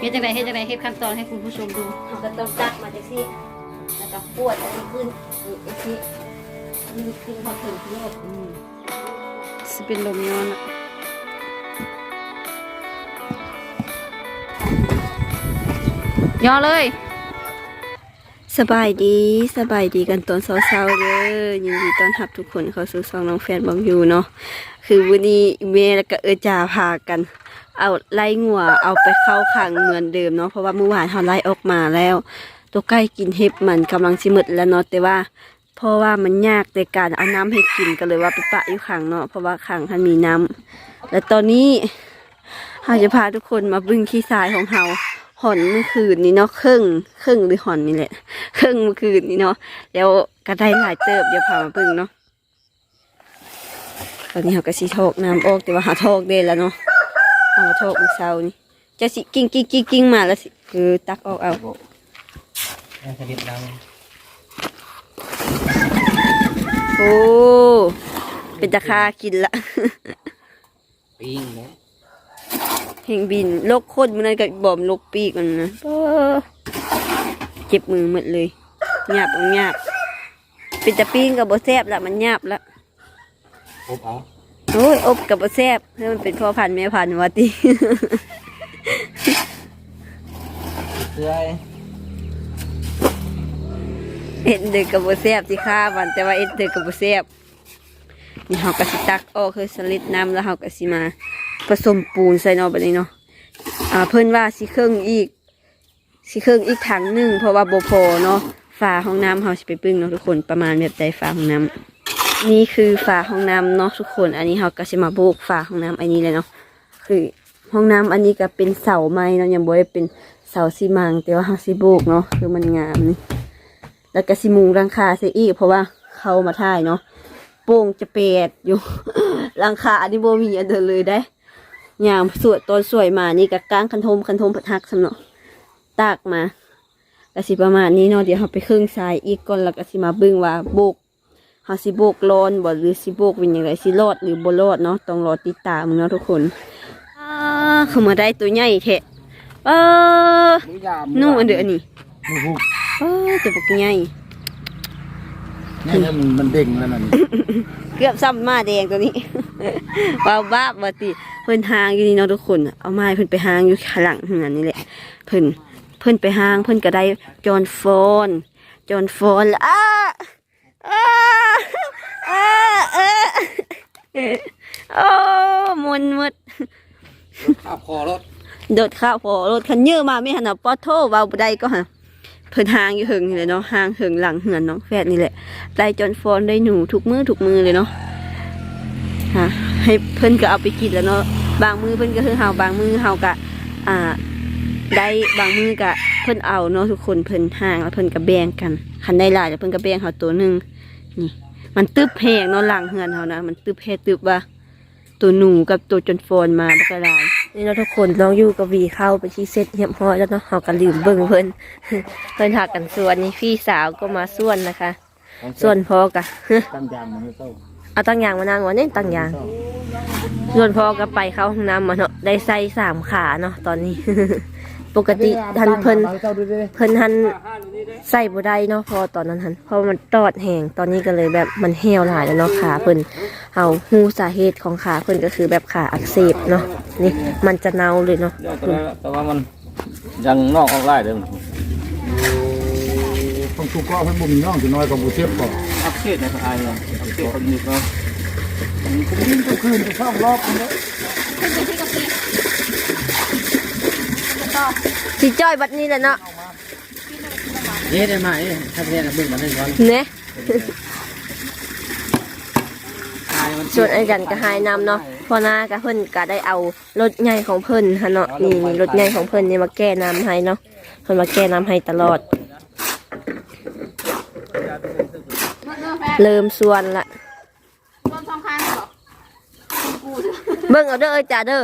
เฮ็ดจังไดเฮ็ดจังไดเฮ็ดขั้นตอนให้คุณผู้ชมดูเราก็ต้องตักมาจากที่แล้วก็ปวดอันนี้ขึ้นนี่ไอ้ที่นี่ขึ้นพอถึงที่โลกอืมสิเป็นลมย้อนอะย่อเลยสบายดีสบายดีกันตอนเช้าๆเด้อยินดีต้อนรับทุกคนเข้าสู่ซองน้องแฟนบองอยู่เนาะคือวันนี้เมย์และก็เออจ่าพากัน เอาไล่งัวเอาไปเข้าขังเหมือนเดิมเนาะเพราะว่าเมื่อวานเขาไล่ออกมาแล้ว ตัวใกล้กินเห็บมันกำลังสิมดแล้วเนาะแต่ว่าเพราะว่ามันยากในการเอาน้ำให้กินก็เลยว่าไปปะอยู่ขังเนาะเพราะว่าขังท่านมีน้ำและตอนนี้เราจะพาทุกคนมาบึ้งขี้ทรายของเราหอนเมื่อคืนนี้เนาะครึ่งครึ่งหรือหอนนี่แหละครึ่งเมื่อคืนนี้เนาะแล้วก็ได้หลายเติบเดี๋ยวพามาบิ่งเนาะตอนนี้เขาก็สิโทกน้ำออกแต่ว่าหาโทกเด่นแล้วเนาะ เอามาโทกมื้อเช้านี่จะสิกิ้งกิ้งกิ้งกิ้งมาแล้วสิคือตักออกเอายังผลิตดังโอ้เป็นตะคากินละปิ้งเนาะเฮงบินโลกโคตรมันนั่นกับบอมโลกปีกมันนะเออเจ็บมือหมดเลยหยาบเอาหยาบเป็นตะปิ้งกับบแซบละมันหยาบละอบเอา โอ้ยอบกับบแซบแล้วมันเป็นพ่อพันธุ์แม่พันธุ์วะติเสื้อเอ็นเด็กกับบแซบที่ฆ่ามันแต่ว่าเอ็นเด็กกับบแซบนี่เฮากะสิตักออกคือสลิดน้ำแล้วเฮากะสิมา ผสมปูนใส่เนาะแบบนี้เนาะอ่าเพิ่นว่าสิเครื่องอีกสิเครื่องอีกถังหนึ่งเพราะว่าบ่พอเนาะฝาห้องน้ำเฮาสิไปปึ้งเนาะทุกคนประมาณแบบใดฝาห้องน้ำ นี่คือฝาห้องน้ำเนาะทุกคน อันนี้เฮาก็สิมาโบกฝาห้องน้ำอันนี้เลยเนาะ คือห้องน้ำอันนี้ก็เป็นเสาไม้เนาะยังบ่ได้เป็นเสาซีมังแต่ว่าเฮาสิโบกเนาะคือมันงามนี่แล้วก็สิมุงหลังคาใส่อีกเพราะว่าเขามาถ่ายเนาะโป่งจะเปดอยู่หลังคาอันนี้บ่มีอันเดินเลยได้ยามสวยตอนสวยมานี่กับก้างคันทมคันทมผัดหักสำเนาะตากมาก็สิประมาณนี้เนาะเดี๋ยวเราไปครื่งทรายอีกก่อนแล้วก็สิมาบึ้งว่าโบก เฮาสิโบกร้อนบ่หรือสิโบกเป็นยังไงสิรอดหรือบ่รอดเนาะต้องรอติดตามเนาะทุกคนอ่าเข้ามาได้ตัวใหญ่แท้เออมือยามนู่นอันเดืออันนี้มือบุกเออตัวบักใหญ่นี่เนี่ยมันมันเด้งแล้วนั่นเกือบซ้ำมาแดงตัวนี้ว้าวบ้าบติเพิ่นหางอยู่นี่เนาะทุกคนน่ะเอาไม้เพิ่นไปหางอยู่ข้างหลังเฮือนนี่แหละเพิ่นเพิ่นไปหางเพิ่นก็ได้จอนฟอน จอนฟอนแล้ว โอ้มวนหมดข้าวคอรถโดดข้าวพอรถคันเยอะมาไม่หันเอาปอโทเบาบ่ได้ก็หาเพิ่นหางอยู่หึงนี่เลยเนาะหางหึงหลังเหือนน้องแฟดนี่แหละได้จอนฟอนได้หนูทุกมือทุกมือเลยเนาะฮะให้เพิ่นก็เอาไปกินแล้วเนาะบางมือเพิ่นก็คือเฮาบางมือเฮาก็อ่า ได้บางมือก็เพิ่นเอาเนาะทุกคนเพิ่นห่างแล้วเพิ่นก็แบ่งกันคันได้หลายแล้วเพิ่นก็แบ่งเฮาตัวหนึง นี่ มันตึบแพงเนาะหลังเฮือนเฮานะมันตึบแพงตึบว่าตัวหนูกับตัวจนโฟนมาบักหลายนี่เราะทุกคนน้องอยู่กับวีเข้าไปที่เซตเรียบร้อยแล้วเนาะเฮาก็ลืมเบิ่งเพิ่นเพิ่นหากันส่วนนี่พี่สาวก็มาส่วนนะคะ ส่วนพ่อกะตั้งยามมันไม่เข้าเอาตั้งยางมานั่งวะเนี่ยตั้งยาง ส่วนพ่อก็ไปเข้าห้องน้ำมาเนาะได้ใส่สามขาเนาะตอนนี้ ปกติทันเพิ่นเจ้าดูดิเพิ่นทันใส่บ่ได้เนาะเพอตอนนั้นทันเพราะมันตอดแหงตอนนี้ก็เลยแบบมันเหี่ยวหลายแล้วเนาะขาเพิ่นเอาหูสาเหตุของขาเพิ่นก็คือแบบขาอักเสบเนาะนี่มันจะเน่าเลยเนาะแต่ว่ามันยังนอกออกไล่เด้อต้องทุกข้อให้บุ่มน้องจะน้อยกว่าบุเทียบก่อนอักเสบในสายเนาะอักเสบคนนี้ก็ผมยิ่งทุกคืนจะชอบรอบนี้ สิจ้อยบัดนี้แหละเนาะนี่ได้ไหมถ้าเรียนบึ้งมันได้ก่อนเนะส่วนไอ้จันก็หายนำเนาะพอหน้าก็เพิ่นก็ได้เอารถใหญ่ของเพิ่นฮะเนาะนี่นี่รถใหญ่ของเพิ่นนี่มาแก้น้ำให้เนาะเพิ่นมาแก้น้ำให้ตลอด เริ่มส่วนละต้นสองข้างเหรอเบิ่งเอาเด้อ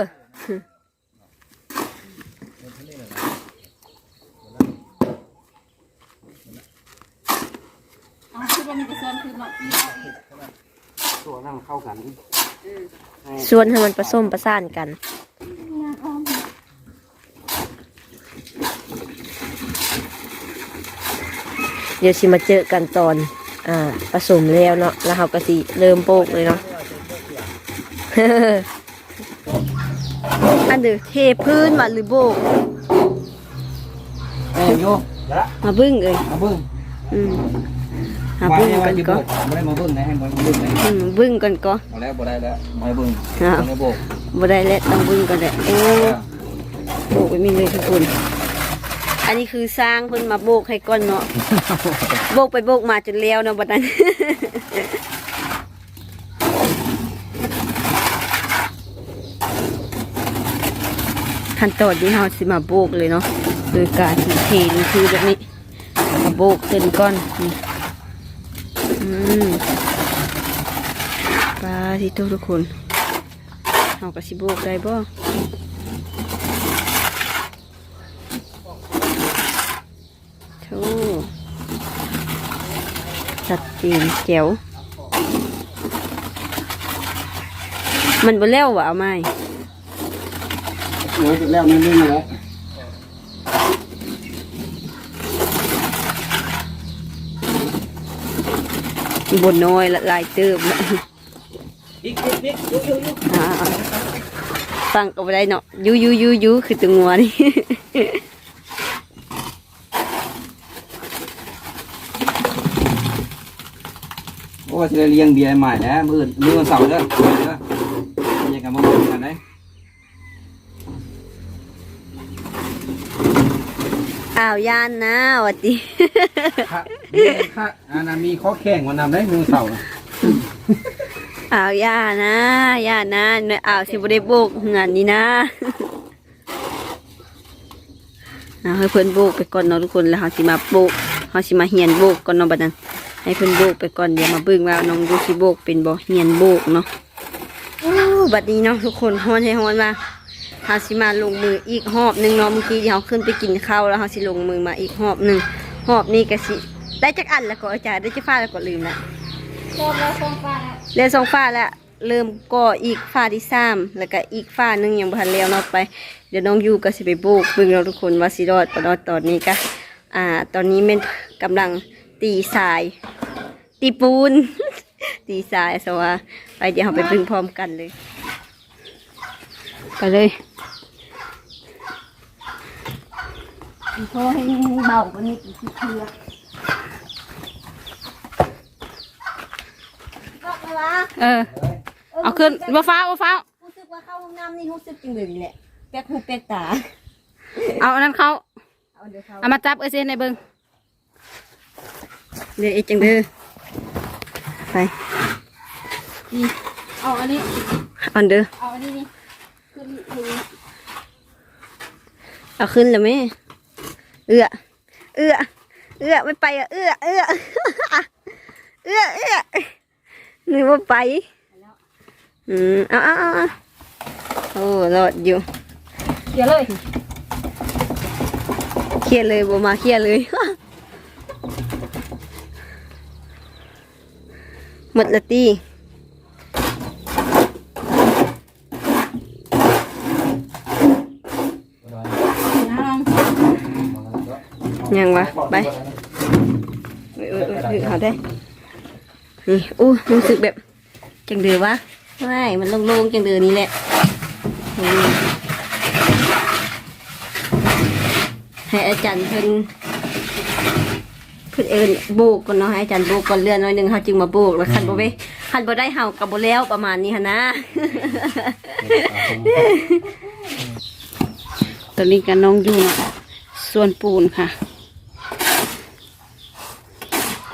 เวนส่วนที่นั่งเข้ากันส่วนให้มันผสมประสานกันเดี๋ยวสิมาเจอกันตอน อ่าผสมแล้วเนาะแล้วเราก็สิเริ่มโปกเลยเนาะ อันเดือเทพื้นวัดหรือโบกแม่โยมาบึ้งเลยมาเบิ่งอืมมาบึ้งกันก็ไม่ได้มาเบิ่งนะให้มาเบิ่งนะอืมบึ้งกันก็เอาแล้วบ่ได้แล้วมาเบิ่งอ่ามาโบกบ่ได้แล้วต้องบึ้งกันแหละโอ้โบกไปมีเลยทุกคนอันนี้คือสร้างเพิ่นมาโบกให้ก้อนเนาะโบกไปโบกมาจนแล้วเนาะบัดนั้น ขั้นตอนนี้เราสิมาโบกเลยเนาะโดยการที่เทนคือแบบนี้มาโบกขึ้นก้อนนี่อืมปลาที่โตทุกคนเราก็สิโบกได้บ่โธ่ชัดเจนแจ๋วมันบ่แล้ววะเอาไหม โอ้ยแล้วนี่นี่แล้วบนน้อยละลายเติมละอีกอีกยุยุยุอ่าฟังก็ไม่ได้เนาะยูยูยูยูคือตัวงัวนี่โอ้จะได้เลี้ยงเบียร์ใหม่แล้ว มื้อมื้อวันเสาร์เด้อาวยานนะวัดดีค่ะนี่ค่ะอันนั้นมีข้อแข่งวันนำได้มื้อเสาร์อ้าวยานะยานะเนยอ้าวสิบได้โบกงานนี้นะเอาให้เพื่อนโบกไปก่อนเนาะทุกคนแล้วเขาสิมาโบกเขาสิมาเฮียนโบกก่อนเนาะบัดนั้นให้เพื่อนโบกไปก่อนเดี๋ยวมาเบิ่งว่าน้องดูสิโบกเป็นบ่เฮียนโบกเนาะโอ้บัดนี้เนาะทุกคนฮ้อนให้ฮ้อนว่า เขาสิมาลงมืออีกหอบหนึ่งเนาะเมื่อกี้ที่เขาขึ้นไปกินข้าวแล้วเขาสิลงมือมาอีกหอบหนึ่งหอบนี้ก็สิได้จักอันแล้วก็อาจารย์ได้จักฟ้าแล้วก็ลืมละโคตรแล้วคงฟ้าเรียสองฟ้าแล้วเริ่มก่ออีกฟ้าที่สามแล้วก็อีกฟ้าหนึ่งยังบ่ทันแล้วเนาะไป เดี๋ยวน้องยูก็สิไปโบกเบิ่งเราทุกคนว่าสิรอดบ่รอดตอนนี้ก็อ่า ตอนนี้แม่นกำลังตีทราย ตีปูน ตีทรายสว่าไปเดี๋ยวเราไปเบิ่งพร้อมกันเลย ไปเลยโทรให้เบากว่านี้อีกทีเถื่อบอกเลยวะเออ เอาขึ้นบ่ฟ้าวบ่ฟ้าวรู้สึกว่าเข้าห้องน้ำนี่รู้สึกจริงเลยนี่แหละแป๊กหูแป๊กตา เอาอันนั้นเขาเอาเดี๋ยวเขาเอามาจับเอ้ยเซนในเบิ่งเดี๋ยวอีกจังเด้อไปนี่เอาอันนี้ อันเด้อเอาอันนี้นี่ขึ้นถึง เอาขึ้นเลยไหมเอื้อ เอื้อ เอื้อไม่ไปอะ เอื้อ เอื้อ เอื้อ เอื้อนึกว่าไป อืมเอาเอาเอาเอาโอ้รอดอยู่เดี๋ยวเลยเครียดเลยบ่มาเครียดเลยหมดละตี ยังวะไปเอ้ยเอ้ยเอ้ยเอ้ยเอาได้นี่อู้รู้สึกแบบจังเดือวะไม่มันโล่งๆจังเดือนี่แหละอืมให้อาจารย์เพิ่นเพิ่นเอินโบกก่อนเนาะให้อาจารย์โบกก่อนเลื่อนหน่อยหนึ่งเขาจึงมาโบกแล้วคันบ่เว้คันบ่ได้เห่ากับบ่แล้วประมาณนี้ฮะนะำตอนนี้กันน้องอยู่เนาะส่วนปูนค่ะ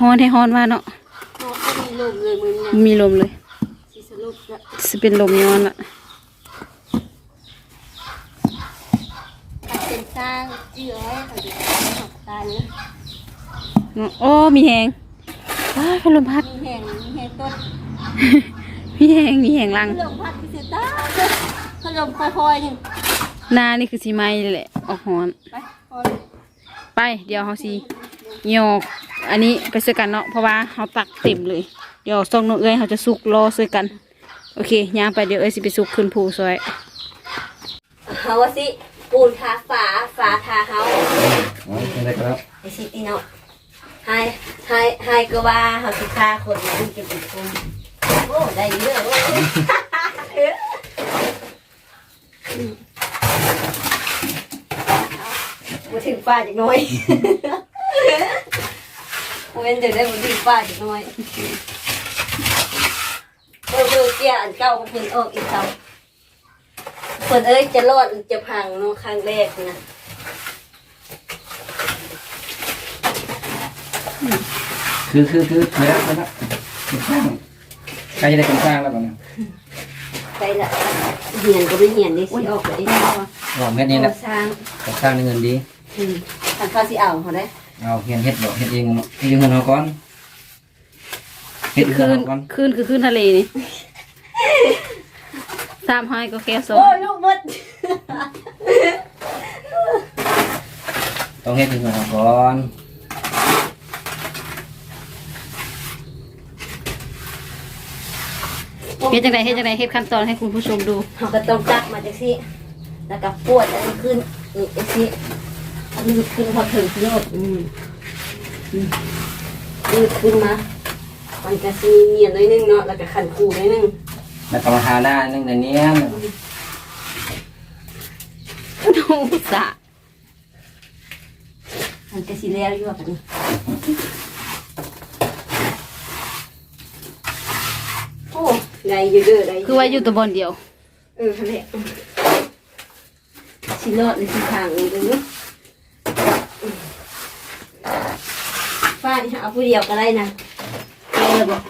ฮ้อนให้ฮ้อนว่าเนาะมีลมเลยมือนี้มีลมเลยสิสรุปละสิเป็นลมย้อนละเป็นสร้างเจือให้เขาดูหักตาเนี้ยโอ้มีแหงว้ายพัดลมพัดมีแห่งมีแห่งต้นมีแหงมีแหงลังลมพัดพิเศษตาขนมค่อยๆหนึ่งหน้านี่คือสีไม้เลยแหละออกฮ้อนไปพอไปเดี๋ยวเขาสิโยก อันนี้ไปซื้อกันเนาะเพราะว่าเขาตักเต็มเลย เดี๋ยวส่องน้องเอ้ยเขาจะสุกรอซื้อกัน โอเคย่างไปเดี๋ยวเอ้ยสิไปสุกขึ้นภูซอยเขาว่าสิปูนทาฝาฝาทาเขาอ๋อเป็นไรครับไอสิตีเนาะให้ให้ก็ว่าเขาสิฆ่าคนมันจะติดคุมโอ้ได้เยอะโอ้ยมาถึงป้าจากน้อย เว้นเดี๋ยวได้มาถึงป้าจากน้อยเออเออเกี่ยอันเก่าของเพิ่นออกอีกคำเพิ่นเอ้ยจะรอดหรือจะพังเนาะครั้งแรกนะคือคือคือเนื้อมันละข้างใครจะได้กันข้างแล้วบ้างเนี่ยไปละเหียนก็ไม่เหียนดิสิออกไปได้แล้วลองเฮ็ดนี่แหละสร้างกันข้างในเงินดีอืมอันเขาสิเอาเขาได้ เอาเฮ็ดเฮ็ดดอกเฮ็ดเองเฮ็ดเงินเอาก่อนเฮ็ดเงิคืนนเอาก่อนคืนคือคืนทะเลนี่สามให้ก็แค่สองโอ้ลูกมดต้องเฮ็ดเงินเอาก่อนเฮ็ดจังไดเฮ็ดจังไดเฮ็ดขั้นตอนให้คุณผู้ชมดูเขาก็ต้องจักมาจากสิแล้วก็ปวดอันนี้ขึ้นนี่ไอ้สิอั นนี้ขึ้นพอถึงโยดอืมอืมยืดขึ้นมามันก็สิเนียนหน้อยนึงเนาะแล้วก็ขันคูหน้อยนึงแล้วก็มาทาหน้านึงในนี้ยดูสะมันก็สิแล้วอยู่แบบนี้โอ้ไงอยู่เด้อไงคือว่าอยู่ตัวบนเดียว เออทะเลสิรอดในทิศทางนี้เลยเนาะ ฟ้านี่เอาผู้เดียวก็ได้นะแค่เลยบอก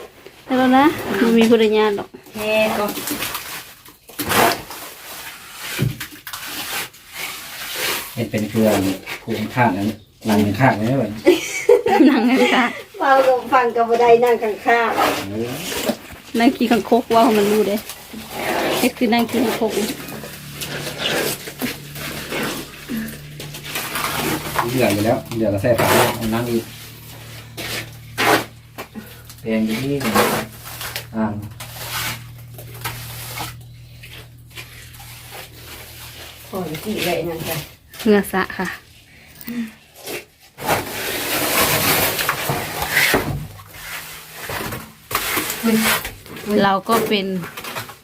แล้วนะมันมีผู้ใดญาติดอกแค่ก็เฮ็ดเป็นเครื่องผูกข้างนั้นหลังข้างนี้ไว้นั่งกันค่ะฟังกับฟังกับบันไดนั่งข้างข้างนั่งขี้คังคกว่ามันรู้เด้เฮ็ดคือนั่งขี้คังคกเหลืออยู่แล้วเหลือก็ใส่ฝาเอาน้ำอีก แพงอยู่ที่อ่างขอจีเลยนั่นจ้ะเหงื่อสะค่ะ เราก็เป็น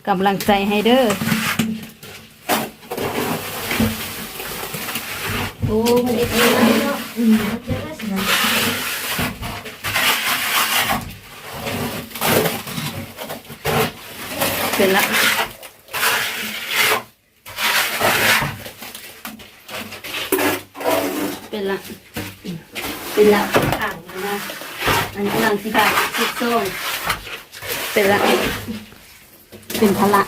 กำลังใจให้เด้อ โอ้มันเด็กน้อยเนาะ อืมมันจะได้สินะเป็นละเป็นละเป็นละข้างนะนะอันกำลังสิค่ะสิบโซ่งเป็นละเป็นพละ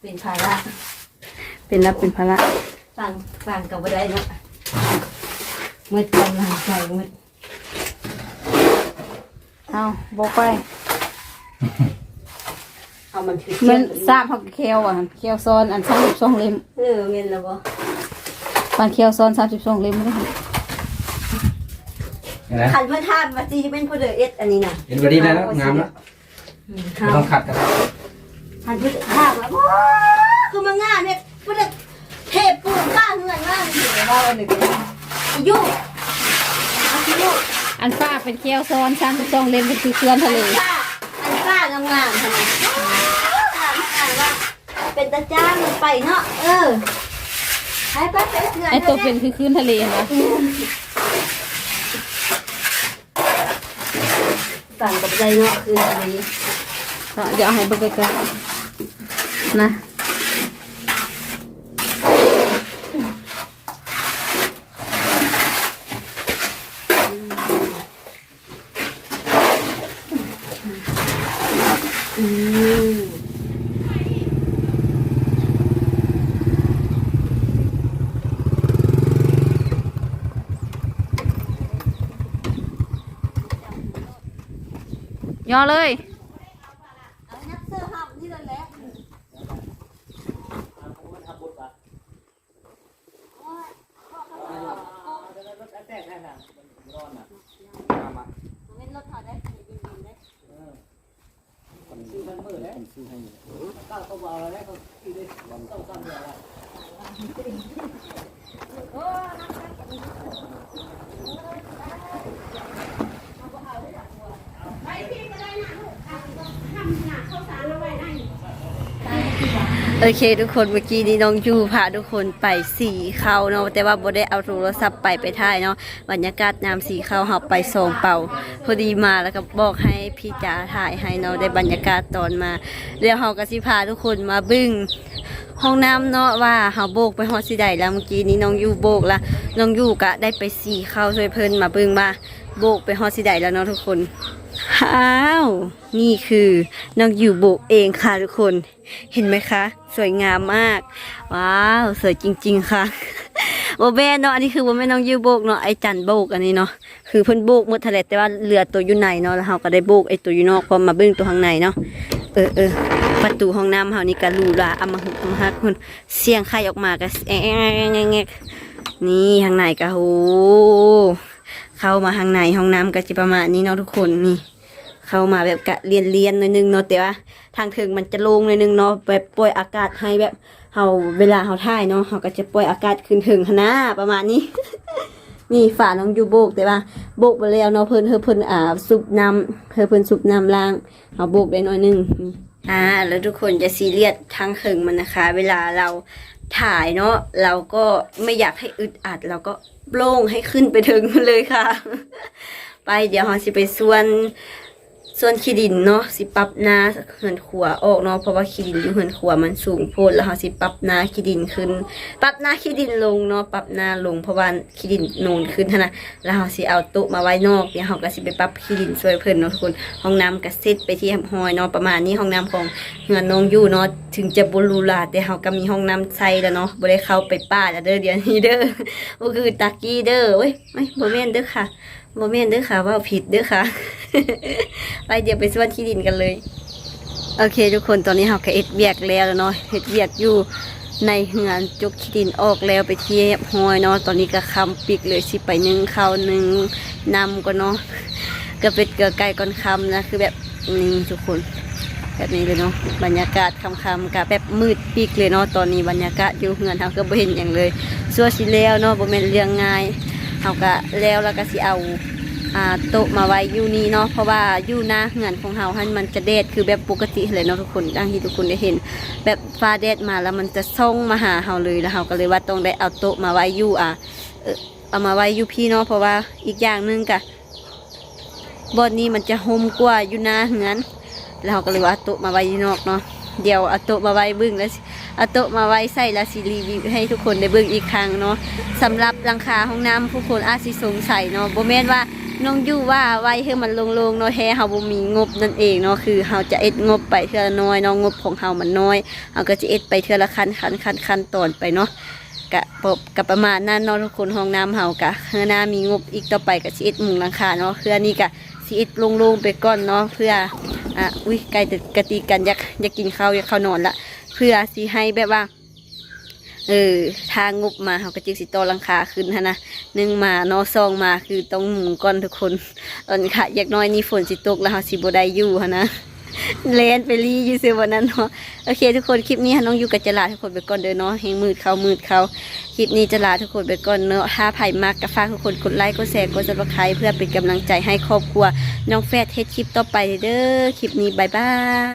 เป็นภาระเป็นละเป็นพละฟังฟังกับบันไดเนาะมืดกำลังใจมืดเอาบอกไปเอา มันถือมันทราบเขาเคียวอะเคียวซ้อนอันสามสิบสองเล่มเออเงินแล้วบ่ปันเคียวซ้อนสามสิบสองเล่มไม่ได้เห็นไหมขันพระธาตุมาจีเป็นผู้เดือเอ็ดอันนี้น่ะเห็นวันนี้แล้วงามแล้วอืมไม่ต้องขัดกันแล้วขันพระธาตุมาว้าคือมางานเนี่ยผู้เดือเทพปูนก้าเงินมากเลยว่าอันหนึ่งยุ่งเอาสิยุ่งอันฟ้าเป็นเคียวซ้อนสามสิบสองเล่มก็คือเคลื่อนทะเลป้าอันป้างามงามๆทำไมอ่านอ่านว่า เป็นตาจ้างมันไปเนาะเออให้ป้าไปเถื่อนไอตัวเป็นคือคลื่นทะเลนะต่างกับใจเนาะคืออันนี้ก็เดี๋ยวเอาให้เบิ่งใกล้ๆนะ อืม ย่อเลย เอานักเสื้อผ้าที่เราแลก เโอเค ทุกคนเมื่อกี้นี้น้องยูพาทุกคนไปสีเขาเนาะแต่ว่าบ่ได้เอาโทรศัพท์ไปไปถ่ายเนาะบรรยากาศยามสีเขาเฮาไปสองเป่าพอดีมาแล้วก็บอกให้พี่จ๋าถ่ายให้เนาะได้บรรยากาศตอนมาแล้วเฮาก็สิพาทุกคนมาบึ้งห้องน้ำเนาะว่าเฮาโบกไปฮอดสิใดแล้วเมื่อกี้นี้น้องยูโบกละน้องยูก็ได้ไปสีเขาช่วยเพิ่นมาบิ่งว่าโบกไปฮอดสิใดแล้วเนาะทุกคน อ้าว นี่คือน้องยู่โบกเองค่ะทุกคน เห็นไหมคะ สวยงามมาก ว้าว สวยจริง ๆ ค่ะโบแม่นเนาะ อันนี้คือโบแม่น้องยูโบกเนาะ ไอจันโบกอันนี้เนาะ คือเพิ่นโบกหมดทะเลแต่ว่าเรือตัวอยู่ในเนาะ แล้วเราก็ได้โบกไอตัวอยู่นอกพอมาเบิ้งตัวข้างในเนาะ เออเออประตูห้องน้ำเฮานี่ก็หรูหราอามาหึกเอามาฮักคนเสียงไข่ออกมาก็แอะแอะแอะแอะแอะนี่ข้างในก็โห เข้ามาข้างในห้องน้ำก็จะประมาณนี้เนาะทุกคนนี่ เข้ามาแบบกะเรียนเรียนๆหน่อยนึงเนาะแต่ว่าทางถึงมันจะโล่งหน่อยนึงเนาะแบบปล่อยอากาศให้แบบเฮาเวลาเฮาถ่ายเนาะเฮาก็จะปล่อยอากาศขึ้นถึงหนนะประมาณนี้ นี่ฝาน้องยูโบกแต่ว่าโบกไปแล้วเนาะเพิ่นเฮอเพิ่นอ่าซุปน้ำเฮอเพิ่นซุปน้ำล้างเฮาโบกได้หน่อยนึงอ่าแล้วทุกคนจะซีเรียสทางถึงมันนะคะ เวลาเราถ่ายเนาะเราก็ไม่อยากให้อึดอัดเราก็ โล่งให้ขึ้นไปถึงเลยค่ะ ไปเดี๋ยวเราสิไปส่วน ส่วนขี้ดินเนาะสิปรับหน้าเหินขัวออกเนาะเพราะว่าขี้ดินอยู่เหินขัวมันสูงโพดแล้วเราสิปรับหน้าขี้ดินขึ้น ปรับหน้าขี้ดินลงเนาะปรับหน้าลงเพราะว่าขี้ดินนูนขึ้นหั้นะแล้วเราสิเอาโต๊มาไว้นอกเดี๋ยวเราก็สิไปปรับขี้ดินช่วยเพิ่นเนาะทุกคนห้องน้ำก็เสร็จไปที่หอยเนาะประมาณนี้ห้องน้ำของเฮือนนงอยู่เนาะถึงจะบรูลาแต่เราก็มีห้องน้ำใส่แล้วเนาะบ่ได้เข้าไปป้าแล้วเด้อเดี๋ยวนี้เด้อก็คือตากี้เด้อเว้ยไม่บ่แมนเด้อค่ะ บ่แม่นเด้อค่ะว่าผิดด้อค่ะไปเดี๋ยวไปสวนที่ดินกันเลย โอเค ทุกคนตอนนี้เราก็เอ็ดเบียกแล้วเนาะเอ็ดเบียกอยู่ในเหือนจุกที่ดินออกแล้วไปเทียบหอยเนาะตอนนี้ก็คำปิกเลยสิไปหนึ่งข้าวนึ่งนำก็เนาะก็เป็ดเกลือไก่ก่อนคำนะคือแบบนี่ทุกคน แบบนี้เลยเนาะบรรยากาศคำๆกับแบบมืดปิกเลยเนาะตอนนี้บรรยากาศอยู่เหือนเราก็บ่เห็นอย่างเลยส่วนสิแล้วเนาะบ่แม่นเรื่องง่าย เราก็แล้วแล้วก็สิเอาอ่าโต๊ะมาไว้อยู่นี่เนาะเพราะว่าอยู่หน้าเหือนของเฮาให้มันจะแดดคือแบบปกติเลยเนาะทุกคนดังที่ทุกคนได้เห็น แบบฟ้าแดดมาแล้วมันจะส่งมาหาเฮาเลยแล้วเฮาก็เลยว่าต้องได้เอาโต๊ะมาไว้อยู่อะเอามาไว้อยู่พี่เนาะเพราะว่าอีกอย่างหนึงกะบอนนี้มันจะห่มกว่าอยู่หน้าเหือนแล้วเราก็เลยว่าโต๊ะมาไว้อยู่นอกเนาะเดี๋ยวเอาโต๊ะมาไว้บึ้งแล้ว เอาโต๊ะมาไว้ใส่ล้วสิรีวิวให้ทุกคนได้เบิ่งอีกครั้งเนาะสำหรับหลังคาห้องน้ำผู้คนอาจสิสงสัยเนาะบ่แม่นว่าน้องยู่ว่าไว้ให้มันโลงๆเนาะแท้เฮาบ่มีงบนั่นเองเนาะคือเฮาจะเอ็ดงบไปเทื่อน้อยเนาะงบของเฮามันน้อยเฮาก็จะเอ็ดไปเทื่อละคันคันคันคันตอนไปเนาะกะปบกับประมาณนั้นเนาะทุกคนห้องน้ำเฮากะเฮือหน้ามีงบอีกต่อไปก็สิเอ็ดมุงหลังคาเนาะเพื่อนี่กะสิเอ็ดโลงๆไปก่อนเนาะเพื่ออะอุ้ยไก่ตึกกะตีกันอยากอยากกินข้าวอยากเข้านอนละ เพื่อสิให้แบบว่า เออทางงบมาเขาก็จึงสิโตอลังคาขึ้นฮะนะหนึ่งมานอซองมาคือต้องหมุนก้อนทุกคนตอนค่ะอยากน้อยนี่ฝนสิตกแล้วเขาสิบได้อยู่ฮะนะเลนไปรีอยู่เสียวันนั้นเนาะโอเค ทุกคนคลิปนี้น้องอยู่กับจลาทุกคนไปก่อนเด้อเนาะเฮงมืดเขามืดเขาคลิปนี้จลาทุกคนไปก่อนเนาะถ้าไผ่มากก็ฝากทุกคนกดไลค์กดแชร์กดซับสไครต์เพื่อเป็นกำลังใจให้ครอบครัว น้องแฟดเทสคลิปต่อไปเด้อคลิปนี้บายบาย